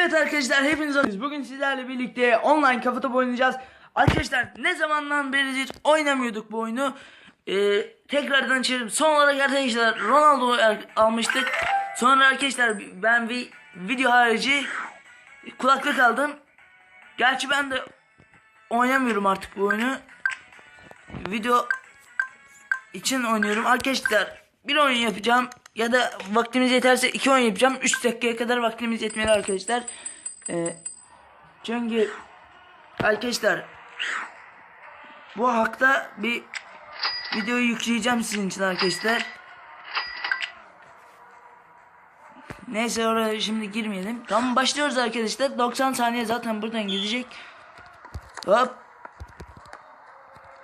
Evet arkadaşlar hepiniz hoş Bugün sizlerle birlikte online kafa topu oynayacağız. Arkadaşlar ne zamandan beridir oynamıyorduk bu oyunu. Ee, tekrardan içerim. Son olarak arkadaşlar Ronaldo'yu er- almıştık. Sonra arkadaşlar ben bir video harici kulaklık aldım. Gerçi ben de oynamıyorum artık bu oyunu. Video için oynuyorum. Arkadaşlar bir oyun yapacağım ya da vaktimiz yeterse iki oyun yapacağım. 3 dakikaya kadar vaktimiz yetmeli arkadaşlar. Ee, çünkü arkadaşlar bu hakta bir videoyu yükleyeceğim sizin için arkadaşlar. Neyse oraya şimdi girmeyelim. Tamam başlıyoruz arkadaşlar. 90 saniye zaten buradan gidecek. Hop.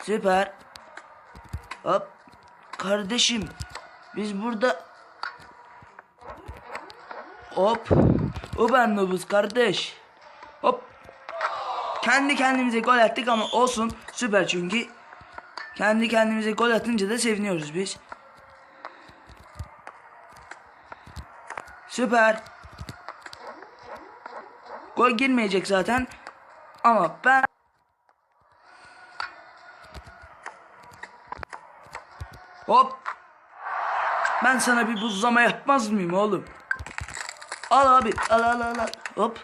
Süper. Hop. Kardeşim. Biz burada Hop. O ben nobuz kardeş. Hop. Kendi kendimize gol attık ama olsun. Süper çünkü. Kendi kendimize gol atınca da seviniyoruz biz. Süper. Gol girmeyecek zaten. Ama ben Hop. Ben sana bir buzlama yapmaz mıyım oğlum? Al abi. Al al al. Hop.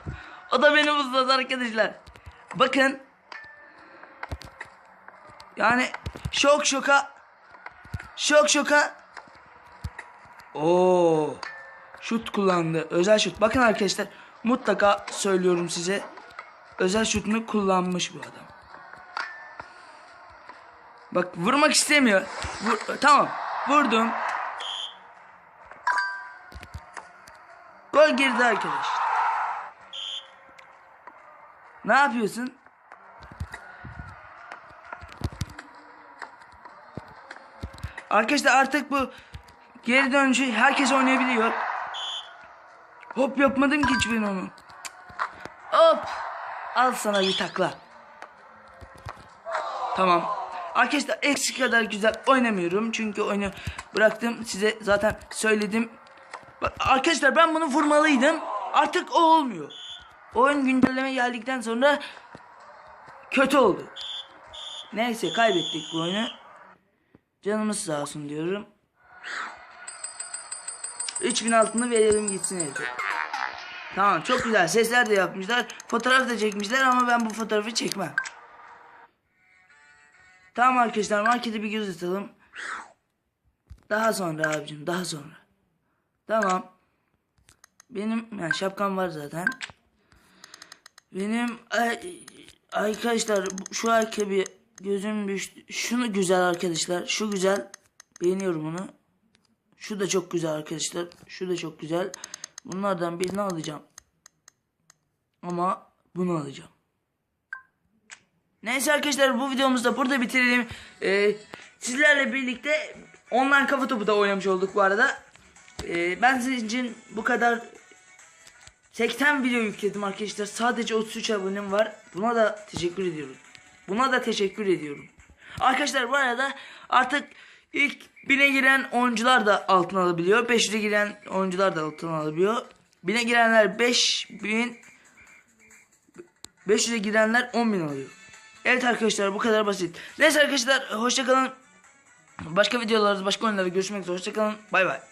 O da beni buzladı arkadaşlar. Bakın. Yani şok şoka. Şok şoka. Oo. Şut kullandı. Özel şut. Bakın arkadaşlar. Mutlaka söylüyorum size. Özel şutunu kullanmış bu adam. Bak vurmak istemiyor. Vur, tamam. Vurdum. Gol girdi arkadaş. Ne yapıyorsun? Arkadaşlar artık bu geri dönüşü herkes oynayabiliyor. Hop yapmadım ki hiç ben onu. Hop. Al sana bir takla. Tamam. Arkadaşlar eksik kadar güzel oynamıyorum. Çünkü oyunu bıraktım. Size zaten söyledim. Arkadaşlar ben bunu vurmalıydım. Artık o olmuyor. Oyun güncelleme geldikten sonra kötü oldu. Neyse kaybettik bu oyunu. Canımız sağ olsun diyorum. 3000 altını verelim gitsin evde. Tamam çok güzel sesler de yapmışlar. Fotoğraf da çekmişler ama ben bu fotoğrafı çekmem. Tamam arkadaşlar markete bir göz atalım. Daha sonra abicim daha sonra. Tamam. Benim yani şapkam var zaten. Benim ay, arkadaşlar şu ayakkabı gözüm düştü. Şunu güzel arkadaşlar. Şu güzel. Beğeniyorum onu. Şu da çok güzel arkadaşlar. Şu da çok güzel. Bunlardan birini alacağım. Ama bunu alacağım. Neyse arkadaşlar bu videomuzu da burada bitirelim. Ee, sizlerle birlikte online kafa topu da oynamış olduk bu arada. Ee, ben sizin için bu kadar 80 video yükledim arkadaşlar. Sadece 33 abonem var. Buna da teşekkür ediyorum. Buna da teşekkür ediyorum. Arkadaşlar bu arada artık ilk 1000'e giren oyuncular da altın alabiliyor. 500'e giren oyuncular da altın alabiliyor. 1000'e girenler 5000 500'e girenler 10.000 alıyor. Evet arkadaşlar bu kadar basit. Neyse arkadaşlar hoşçakalın. Başka videolarda başka oyunlarda görüşmek üzere. Hoşçakalın. Bay bay.